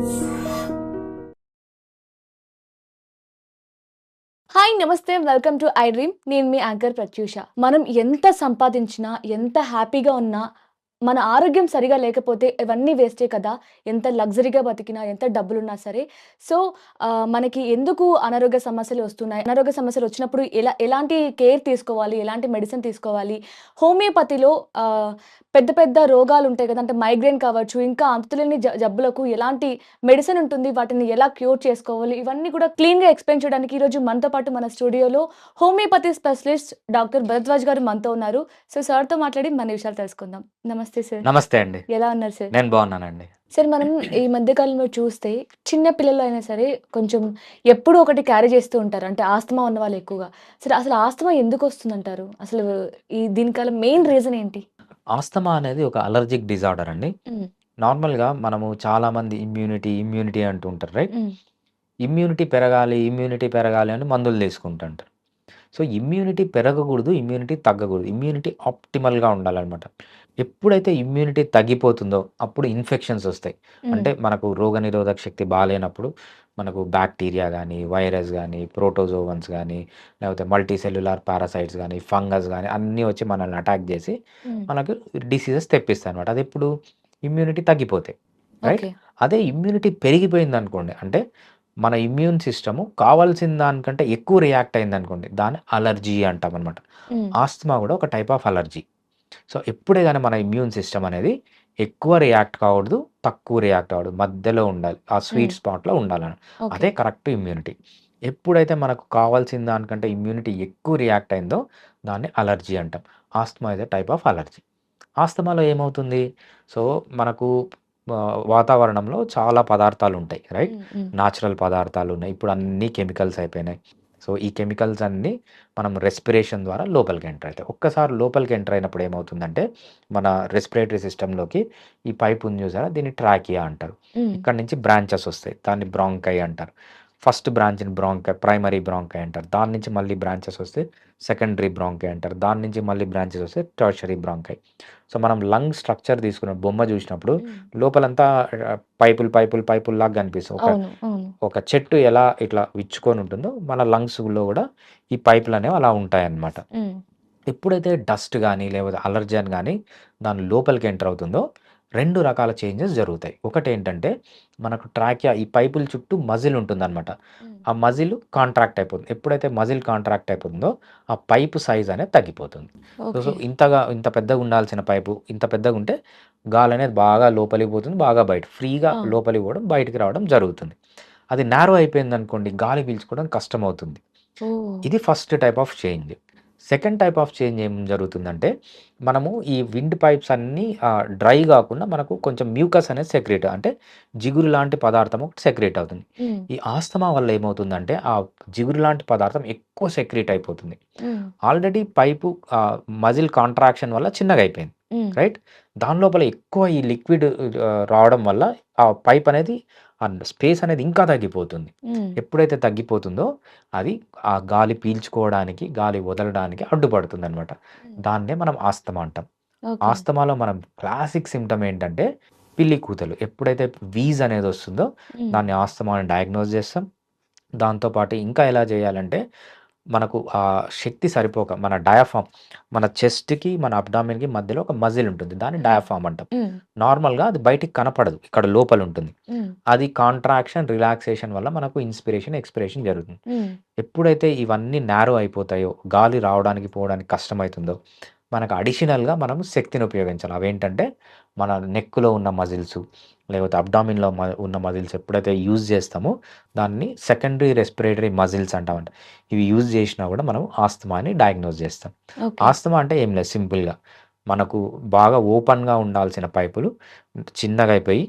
Hi నమస్తే. Welcome to I dream నేను మీ anchor Pratyusha. మనం ఎంత సంపాదించినా ఎంత హ్యాపీగా ఉన్నా మన ఆరోగ్యం సరిగా లేకపోతే ఇవన్నీ వేస్టే కదా. ఎంత లగ్జరీగా బతికినా ఎంత డబ్బులున్నా సరే. సో మనకి ఎందుకు అనారోగ్య సమస్యలు వస్తున్నాయి? అనారోగ్య సమస్యలు వచ్చినప్పుడు ఎలా ఎలాంటి కేర్ తీసుకోవాలి? ఎలాంటి మెడిసిన్ తీసుకోవాలి? హోమియోపతిలో పెద్ద పెద్ద రోగాలు ఉంటాయి కదా. అంటే మైగ్రేన్ కావచ్చు ఇంకా అంతులేని జ- జబ్బులకు ఎలాంటి మెడిసిన్ ఉంటుంది? వాటిని ఎలా క్యూర్ చేసుకోవాలి? ఇవన్నీ కూడా క్లీన్గా ఎక్స్ప్లెయిన్ చేయడానికి ఈ రోజు మనతో పాటు మన స్టూడియోలో హోమియోపతి స్పెషలిస్ట్ డాక్టర్ భరద్వాజ్ గారు మనతో ఉన్నారు. సో సార్తో మాట్లాడి మన విషయాలు తెలుసుకుందాం. నమస్తే. సార్. నమస్తే అండి. ఎలా ఉన్నారు సార్? నేను బాగున్నానండి. సార్ మనం ఈ మధ్య కాలంలో చూస్తే చిన్న పిల్లలు అయినా సరే కొంచెం ఎప్పుడూ ఒకటి క్యారీ చేస్తూ ఉంటారు. అంటే ఆస్తమా ఉన్న వాళ్ళు ఎక్కువగా. సరే అసలు ఆస్తమా ఎందుకు వస్తుందంటారు? అసలు ఈ దీనికల మెయిన్ రీజన్ ఏంటి? ఆస్తమా అనేది ఒక అలర్జిక్ డిజార్డర్ అండి. నార్మల్గా మనము చాలా మంది ఇమ్యూనిటీ ఇమ్యూనిటీ అంటూ ఉంటారు రైట్. ఇమ్యూనిటీ పెరగాలి ఇమ్యూనిటీ పెరగాలి అని మందులు తీసుకుంటుంటారు. సో ఇమ్యూనిటీ పెరగకూడదు ఇమ్యూనిటీ తగ్గకూడదు. ఇమ్యూనిటీ ఆప్టిమల్గా ఉండాలన్నమాట. ఎప్పుడైతే ఇమ్యూనిటీ తగ్గిపోతుందో అప్పుడు ఇన్ఫెక్షన్స్ వస్తాయి. అంటే మనకు రోగనిరోధక శక్తి బాగాలేనప్పుడు మనకు బ్యాక్టీరియా కానీ వైరస్ కానీ ప్రోటోజోవన్స్ కానీ లేకపోతే మల్టీ సెల్యులార్ పారాసైట్స్ కానీ ఫంగస్ కానీ అన్నీ వచ్చి మనల్ని అటాక్ చేసి. మనకు డిసీజెస్ తెప్పిస్తాయి అనమాట అది ఎప్పుడు ఇమ్యూనిటీ తగ్గిపోతాయి రైట్ అదే ఇమ్యూనిటీ పెరిగిపోయింది అనుకోండి అంటే మన ఇమ్యూన్ సిస్టము కావాల్సిన దానికంటే ఎక్కువ రియాక్ట్ అయింది అనుకోండి దాన్ని అలర్జీ అంటాం అనమాట. ఆస్తమా కూడా ఒక టైప్ ఆఫ్ అలర్జీ సో ఎప్పుడే కానీ మన ఇమ్యూన్ సిస్టమ్ అనేది ఎక్కువ రియాక్ట్ కావద్దు తక్కువ రియాక్ట్ అవ్వదు మధ్యలో ఉండాలి ఆ స్వీట్. స్పాట్లో ఉండాలని. అదే కరెక్ట్ ఇమ్యూనిటీ. ఎప్పుడైతే మనకు కావాల్సిన దానికంటే ఇమ్యూనిటీ ఎక్కువ రియాక్ట్ అయిందో దాన్ని అలర్జీ అంటాం. Asthma is type of allergy. ఆస్తమాలో ఏమవుతుంది? సో మనకు వాతావరణంలో చాలా పదార్థాలు ఉంటాయి రైట్. న్యాచురల్ పదార్థాలు ఉన్నాయి. ఇప్పుడు అన్ని కెమికల్స్ అయిపోయినాయి. సో ఈ కెమికల్స్ అన్నీ మనం రెస్పిరేషన్ ద్వారా లోపలికి ఎంటర్ అవుతాయి. ఒక్కసారి లోపలికి ఎంటర్ అయినప్పుడు ఏమవుతుందంటే మన రెస్పిరేటరీ సిస్టంలోకి ఈ పైప్ ఉంది చూసారా? దీన్ని ట్రాకియా అంటారు. ఇక్కడ నుంచి బ్రాంచెస్ వస్తాయి. దాన్ని బ్రాంకై అంటారు. ఫస్ట్ బ్రాంచ్ని బ్రాంకై ప్రైమరీ బ్రాంకై అంటారు. దాని నుంచి మళ్ళీ బ్రాంచెస్ వస్తే సెకండరీ బ్రాంకై అంటారు. దాని నుంచి మళ్ళీ బ్రాంచెస్ వస్తే టర్షరీ బ్రాంకై సో మనం లంగ్ స్ట్రక్చర్ తీసుకున్న బొమ్మ చూసినప్పుడు. లోపలంతా పైపులు పైపులు పైపులు లాగా కనిపిస్తుంది ఒక ఒక చెట్టు ఎలా ఇట్లా విచ్చుకొని ఉంటుందో మన లంగ్స్లో కూడా ఈ పైపులు అనేవి అలా ఉంటాయన్నమాట. ఎప్పుడైతే డస్ట్ కానీ లేకపోతే అలర్జన్ కానీ దాని లోపలికి ఎంటర్ అవుతుందో రెండు రకాల చేంజెస్ జరుగుతాయి. ఒకటి ఏంటంటే మనకు ట్రాకియా ఈ పైపుల చుట్టూ మజిల్ ఉంటుందన్నమాట. ఆ మజిల్ కాంట్రాక్ట్ అయిపోతుంది. ఎప్పుడైతే మజిల్ కాంట్రాక్ట్ అయిపోతుందో ఆ పైపు సైజ్ అనేది తగ్గిపోతుంది. సో ఇంతగా ఇంత పెద్దగా ఉండాల్సిన పైపు ఇంత పెద్దగా ఉంటే గాలి అనేది బాగా లోపలికి పోతుంది బాగా బయట ఫ్రీగా. లోపలికి పోవడం బయటికి రావడం జరుగుతుంది. అది నేరో అయిపోయింది అనుకోండి గాలి పీల్చుకోవడం కష్టం అవుతుంది ఓ. ఇది first type of change. Second type of change ఏం జరుగుతుందంటే మనము ఈ విండ్ పైప్స్ అన్నీ డ్రై కాకుండా మనకు కొంచెం మ్యూకస్ అనేది సెక్రేట్ అంటే జిగురు లాంటి పదార్థం ఒకటి సెక్రేట్ అవుతుంది. ఈ ఆస్తమా వల్ల ఏమవుతుందంటే ఆ జిగురు లాంటి పదార్థం ఎక్కువ సెక్రేట్ అయిపోతుంది. ఆల్రెడీ పైపు మజిల్ కాంట్రాక్షన్ వల్ల చిన్నగా అయిపోయింది. రైట్ దాని లోపల ఎక్కువ ఈ లిక్విడ్ రావడం వల్ల ఆ పైప్ అనేది ఆ స్పేస్ అనేది ఇంకా తగ్గిపోతుంది. ఎప్పుడైతే తగ్గిపోతుందో అది ఆ గాలి పీల్చుకోవడానికి గాలి వదలడానికి అడ్డుపడుతుంది అనమాట దాన్నే మనం ఆస్తమా అంటాం. ఆస్తమాలో మనం క్లాసిక్ సిమ్టమ్ ఏంటంటే పిల్లి కూతలు. ఎప్పుడైతే వీజ్ అనేది వస్తుందో. దాన్ని ఆస్తమా అని డయాగ్నోస్ చేస్తాం. దాంతోపాటు ఇంకా ఎలా చేయాలంటే మనకు ఆ శక్తి సరిపోక మన డయాఫామ్ మన చెస్ట్కి మన అబ్డామిన్కి మధ్యలో ఒక మజిల్ ఉంటుంది దాన్ని. డయాఫామ్ అంటాం. నార్మల్గా అది బయటికి కనపడదు ఇక్కడ లోపల ఉంటుంది. అది కాంట్రాక్షన్ రిలాక్సేషన్ వల్ల మనకు ఇన్స్పిరేషన్ ఎక్స్పిరేషన్ జరుగుతుంది. ఎప్పుడైతే ఇవన్నీ నేరో అయిపోతాయో గాలి రావడానికి పోవడానికి కష్టమవుతుందో మనకు అడిషనల్గా మనం శక్తిని ఉపయోగించాలి. అవేంటంటే మన నెక్లో ఉన్న మజిల్స్ లేకపోతే అబ్డామిన్లో ఉన్న మజిల్స్ ఎప్పుడైతే యూజ్ చేస్తామో దాన్ని సెకండరీ రెస్పిరేటరీ మజిల్స్ అంటామంట. ఇవి యూజ్ చేసినా కూడా మనం ఆస్తమాని డయాగ్నోస్ చేస్తాం. ఆస్తమా అంటే ఏం లేదు సింపుల్గా మనకు బాగా ఓపెన్గా ఉండాల్సిన పైపులు చిన్నగా అయిపోయి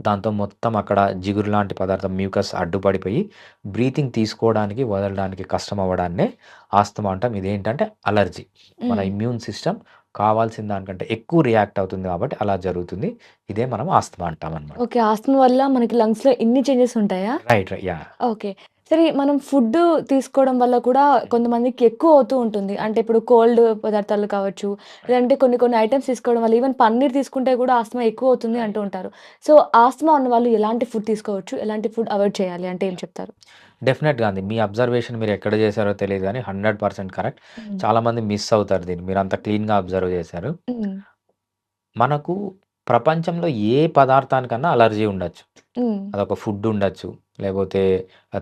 దాంతో మొత్తం అక్కడ జిగురు లాంటి పదార్థం మ్యూకస్ అడ్డుపడిపోయి బ్రీతింగ్ తీసుకోవడానికి వదలడానికి కష్టం అవ్వడాన్నే ఆస్తమా అంటాం. ఇదేంటంటే అలర్జీ. మన. ఇమ్యూన్ సిస్టమ్ కావాల్సిన దానికంటే ఎక్కువ రియాక్ట్ అవుతుంది కాబట్టి అలా జరుగుతుంది. ఇదే మనం ఆస్తమా అంటాం అనమాట ఓకే ఆస్తమా వల్ల మనకి లంగ్స్లో ఇన్ని చేంజెస్ ఉంటాయా? Right right yeah. ఓకే. సరే మనం ఫుడ్ తీసుకోవడం వల్ల కూడా కొంతమందికి ఎక్కువ అవుతూ ఉంటుంది. అంటే ఇప్పుడు కోల్డ్ పదార్థాలు కావచ్చు, లేదంటే కొన్ని కొన్ని ఐటెమ్స్ తీసుకోవడం వల్ల ఈవెన్ పన్నీర్ తీసుకుంటే కూడా ఆస్తమా ఎక్కువ అవుతుంది అంటూ ఉంటారు. సో, ఆస్తమా ఉన్నవాళ్ళు ఎలాంటి ఫుడ్ తీసుకోవచ్చు? ఎలాంటి ఫుడ్ అవాయిడ్ చేయాలి అంటే ఏం చెప్తారు? డెఫినెట్‌గా అండి. మీ అబ్జర్వేషన్ మీరు ఎక్కడ చేశారో తెలీదు గానీ 100% కరెక్ట్. హ్మ్. చాలామంది మిస్ అవుతారు దీన్ని. మీరంత క్లీన్‌గా అబ్జర్వ్ చేశారు. మనకు ప్రపంచంలో ఏ పదార్థానికన్నా అలర్జీ ఉండొచ్చు. అదొక ఫుడ్ ఉండొచ్చు. లేకపోతే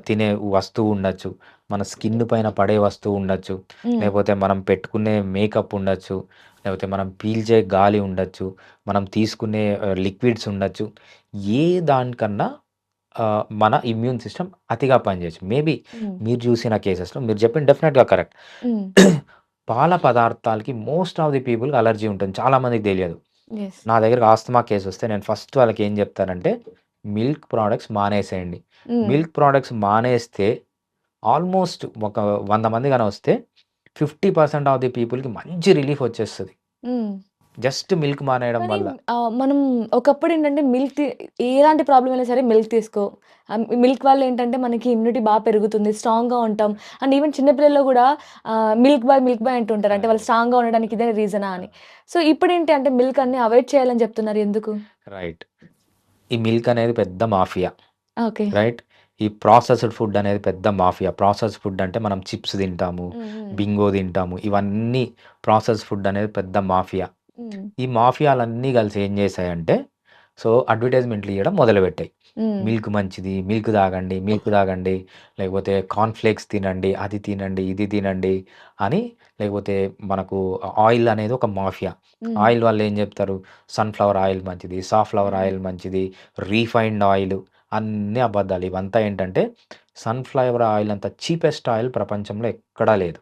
తినే వస్తువు ఉండొచ్చు. మన స్కిన్ పైన పడే వస్తువు ఉండొచ్చు. లేకపోతే మనం పెట్టుకునే మేకప్ ఉండొచ్చు. లేకపోతే మనం పీల్చే గాలి ఉండొచ్చు. మనం తీసుకునే లిక్విడ్స్ ఉండొచ్చు. ఏ దానికన్నా మన ఇమ్యూన్ సిస్టమ్ అతిగా పనిచేయొచ్చు. మేబీ. మీరు చూసిన కేసెస్‌లో మీరు చెప్పింది డెఫినెట్‌గా కరెక్ట్. పాల పదార్థాలకి మోస్ట్ ఆఫ్ ది పీపుల్‌కి అలర్జీ ఉంటుంది. చాలా మందికి తెలియదు. నా దగ్గరకి ఆస్తమా కేస్ వస్తే నేను ఫస్ట్ వాళ్ళకి ఏం చెప్తానంటే మిల్క్ ప్రొడక్ట్స్ మానేసేయండి. హ్మ్. మిల్క్ ప్రొడక్ట్స్ మానేస్తే ఆల్మోస్ట్ ఒక 100 మంది గాని వస్తే 50% ఆఫ్ ది పీపుల్‌కి మంచి రిలీఫ్ వచ్చేస్తది. హ్మ్. జస్ట్ మిల్క్ మానేయడం వల్ల. మనం ఒకప్పుడు ఏంటంటే మిల్క్ ఎలాంటి ప్రాబ్లమ్ అయినా సరే మిల్క్ తీసుకో. మిల్క్ వల్ల ఏంటంటే మనకి ఇమ్యూనిటీ బా పెరుగుతుంది. స్ట్రాంగ్‌గా ఉంటాం. అండ్ ఈవెన్ చిన్న పిల్లల్లో కూడా మిల్క్ బాయ్, మిల్క్ బాయ్ అంటుంటారు. అంటే వాళ్ళు. స్ట్రాంగ్‌గా ఉండడానికి ఇదే రీజనా అని. సో, ఇప్పుడేంటి అంటే మిల్క్ అన్ని అవాయిడ్ చేయాలని చెప్తున్నారు. ఎందుకు? రైట్. ఈ మిల్క్ అనేది పెద్ద మాఫియా. ఓకే. రైట్. ఈ ప్రాసెస్డ్ ఫుడ్ అనేది పెద్ద మాఫియా. ప్రాసెస్డ్ ఫుడ్ అంటే మనం చిప్స్ తింటాము. బింగో తింటాము. ఇవన్నీ ప్రాసెస్డ్ ఫుడ్ అనేది పెద్ద మాఫియా. ఈ మాఫియాలన్నీ కలిసి ఏం చేశాయంటే సో, అడ్వర్టైజ్‌మెంట్లు ఇయ్యడం మొదలుపెట్టాయి. మిల్క్ మంచిది. మిల్క్ తాగండి. మిల్క్ తాగండి. లేకపోతే కార్న్ ఫ్లేక్స్ తినండి. అది తినండి. ఇది తినండి అని లేకపోతే మనకు ఆయిల్ అనేది ఒక మాఫియా. ఆయిల్ వాళ్ళు ఏం చెప్తారు సన్‌ఫ్లవర్ ఆయిల్ మంచిది. సాఫ్లవర్. ఆయిల్ మంచిది. రీఫైన్డ్ ఆయిల్ అన్నీ అబద్ధాలు. ఇవంతా ఏంటంటే సన్‌ఫ్లవర్ ఆయిల్ అంత చీపెస్ట్ ఆయిల్ ప్రపంచంలో ఎక్కడా లేదు.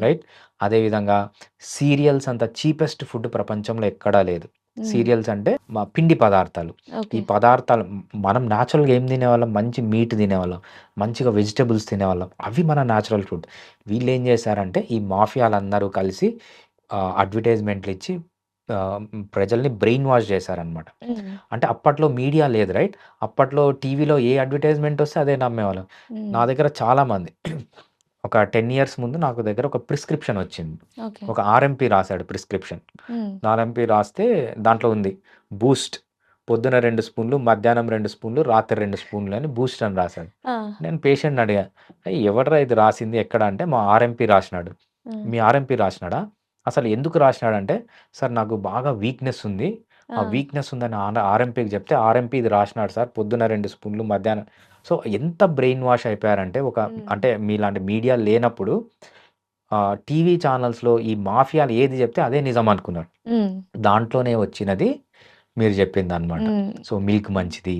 రైట్. అదేవిధంగా సీరియల్స్ అంత చీపెస్ట్ ఫుడ్ ప్రపంచంలో ఎక్కడా లేదు. సీరియల్స్ అంటే మా పిండి పదార్థాలు. ఈ. పదార్థాలు మనం నేచురల్‌గా ఏం తినేవాళ్ళం మంచి మీట్ తినేవాళ్ళం. మంచిగా వెజిటబుల్స్ తినేవాళ్ళం. అవి మన నేచురల్ ఫుడ్. వీళ్ళేం చేశారంటే ఈ మాఫియాలందరూ కలిసి అడ్వర్టైజ్‌మెంట్లు ఇచ్చి ప్రజల్ని బ్రెయిన్ వాష్ చేశారనమాట. అంటే అప్పట్లో మీడియా లేదు రైట్. అప్పట్లో టీవీలో ఏ అడ్వర్టైజ్‌మెంట్ వస్తే అదే నమ్మేవాళ్ళం. నా. దగ్గర చాలామంది ఒక 10 ఇయర్స్ ముందు నాకు దగ్గర ఒక ప్రిస్క్రిప్షన్ వచ్చింది. ఒక ఆర్ఎంపీ రాసాడు ప్రిస్క్రిప్షన్. ఆర్ఎంపీ రాస్తే దాంట్లో ఉంది. బూస్ట్ పొద్దున 2 స్పూన్లు, మధ్యాహ్నం 2 స్పూన్లు, రాత్రి 2 స్పూన్లు అని బూస్ట్ అని రాసాడు. ఆ! నేను పేషెంట్‌ని అడిగా. "ఏయ్! ఎవడ్రా ఇది రాసింది ఎక్కడ?" అంటే మా ఆర్ఎంపీ రాసినాడు. మీ ఆర్ఎంపీ రాసినాడా? అసలు ఎందుకు రాసినాడంటే, సార్ నాకు బాగా వీక్‌నెస్ ఉంది. ఆ! వీక్‌నెస్ ఉందని ఆర్ఎంపీకి చెప్తే, ఆర్ఎంపీ ఇది రాసినాడు సార్ పొద్దున 2 స్పూన్లు, మధ్యాహ్నం సో, ఎంత బ్రెయిన్ వాష్ అయిపోయారంటే ఒక. అంటే మీలాంటి మీడియా లేనప్పుడు టీవీ ఛానల్స్‌లో ఈ మాఫియాలు ఏది చెప్తే అదే నిజం అనుకున్నారు. దాంట్లోనే వచ్చినది మీరు చెప్పిందనమాట. హ్మ్. సో, మిల్క్ మంచిది.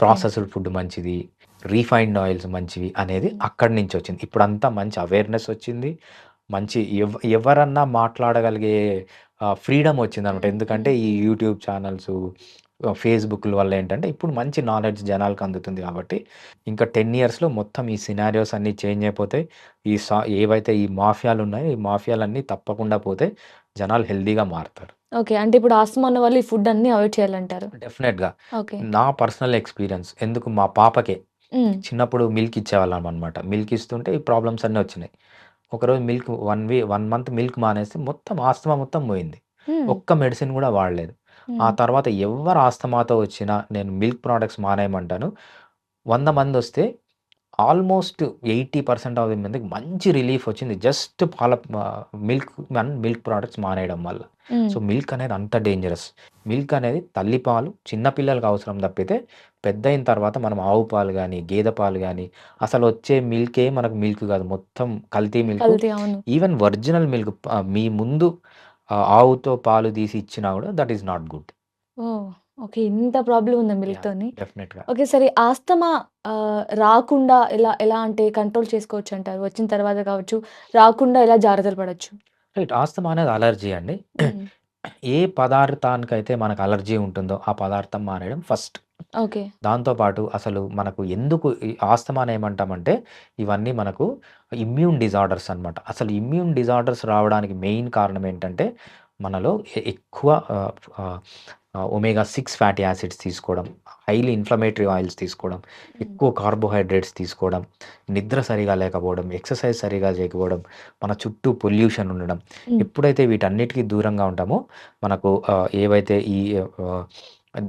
ప్రాసెస్డ్ ఫుడ్ మంచిది. రీఫైన్డ్ ఆయిల్స్ మంచివి అనేది. అక్కడి నుంచి వచ్చింది. ఇప్పుడంతా మంచి అవేర్‌నెస్ వచ్చింది. మంచి ఎవ్ ఎవరన్నా మాట్లాడగలిగే ఫ్రీడమ్ వచ్చిందనమాట. ఎందుకంటే. ఈ యూట్యూబ్ ఛానల్సు, ఫేస్‌బుక్‌ల వల్ల ఏంటంటే ఇప్పుడు మంచి నాలెడ్జ్ జనాలకి అందుతుంది కాబట్టి ఇంకా 10 ఇయర్స్‌లో మొత్తం ఈ సినారియోస్ అన్నీ చేంజ్ అయిపోతాయి. ఈ సా ఏవైతే ఈ మాఫియాలు ఉన్నాయో ఈ మాఫియాలన్నీ తప్పకుండా పోతాయి. జనాలు హెల్తీగా మారుతారు. ఓకే. అంటే ఇప్పుడు ఆస్తమా ఉన్న వాళ్ళు ఈ ఫుడ్ అన్నీ అవాయిడ్ చేయాలంటారు. డెఫినెట్‌గా. ఓకే. నా పర్సనల్ ఎక్స్‌పీరియన్స్ ఎందుకు మా పాపకే. చిన్నప్పుడు మిల్క్ ఇచ్చేవాళ్ళం అనమాట. మిల్క్ ఇస్తుంటే ఈ ప్రాబ్లమ్స్ అన్నీ వచ్చినాయి. ఒకరోజు మిల్క్ 1 వీ 1 మంత్ మిల్క్ మానేస్తే మొత్తం ఆస్తమా మొత్తం పోయింది. ఒక్క మెడిసిన్ కూడా వాడలేదు. ఆ. తర్వాత ఎవ్వరు ఆస్తమాతో వచ్చినా నేను మిల్క్ ప్రొడక్ట్స్ మానేయమంటాను. 100 మందొస్తే ఆల్మోస్ట్ 80% ఆఫ్ ది మందికి మంచి రిలీఫ్ వచ్చింది. జస్ట్ పాల మిల్క్ అండ్ మిల్క్ ప్రొడక్ట్స్ మానేయడం వల్ల. సో. మిల్క్ అనేది అంత డేంజరస్. మిల్క్ అనేది తల్లిపాలు చిన్న పిల్లలకి అవసరం తప్పితే పెద్దయిన తర్వాత మనం ఆవు పాలు గాని, గేదె పాలు గాని అసలు వచ్చే మిల్కే మనకు మిల్క్ కాదు. మొత్తం కల్తీ మిల్క్. ఈవెన్ ఒరిజినల్ మిల్క్ మీ ముందు ఆవుతో పాలు తీసి ఇచ్చినా కూడా that is not good. Okay. ఇంత ప్రాబ్లమ్ ఉందా! మిల్క్‌తోని? డెఫినెట్‌గా. ఓకే. సరే ఆస్తమా రాకుండా ఎలా ఎలా అంటే కంట్రోల్ చేసుకోవచ్చంటారు? వచ్చిన తర్వాత కావచ్చు, రాకుండా ఎలా జాగ్రత్తలు పడొచ్చు? రైట్. ఆస్తమా అనేది అలర్జీ అండి. ఏ పదార్థానికైతే మనకు అలర్జీ ఉంటుందో ఆ పదార్థం మానేయడం ఫస్ట్. ఓకే. దాంతో పాటు అసలు మనకు ఎందుకు ఈ ఆస్తమాని ఏమంటామంటే ఇవన్నీ మనకు ఇమ్యూన్ డిజార్డర్స్ అనమాట. అసలు ఇమ్యూన్ డిజార్డర్స్ రావడానికి మెయిన్ కారణం ఏంటంటే మనలో ఎ ఎక్కువ ఒమేగా సిక్స్ ఫ్యాటీ యాసిడ్స్ తీసుకోవడం హైలీ ఇన్ఫ్లమేటరీ ఆయిల్స్ తీసుకోవడం ఎక్కువ కార్బోహైడ్రేట్స్ తీసుకోవడం నిద్ర సరిగా లేకపోవడం ఎక్సర్సైజ్ సరిగా చేయకపోవడం మన చుట్టూ పొల్యూషన్ ఉండడం. మ్మ్. ఎప్పుడైతే వీటన్నిటికీ దూరంగా ఉంటామో మనకు ఏవైతే ఈ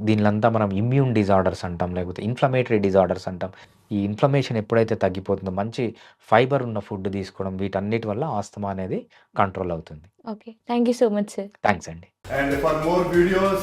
దీనిలంతా మనం ఇమ్యూన్ డిజార్డర్స్ అంటాం లేకపోతే ఇన్ఫ్లమేటరీ డిజార్డర్స్ అంటాం ఈ ఇన్ఫ్లమేషన్ ఎప్పుడైతే తగ్గిపోతుందో మంచి ఫైబర్ ఉన్న ఫుడ్ తీసుకోవడం వీటన్నిటి వల్ల ఆస్తమా అనేది కంట్రోల్ అవుతుంది. Okay thank you so much sir thanks అండి. And for more videos,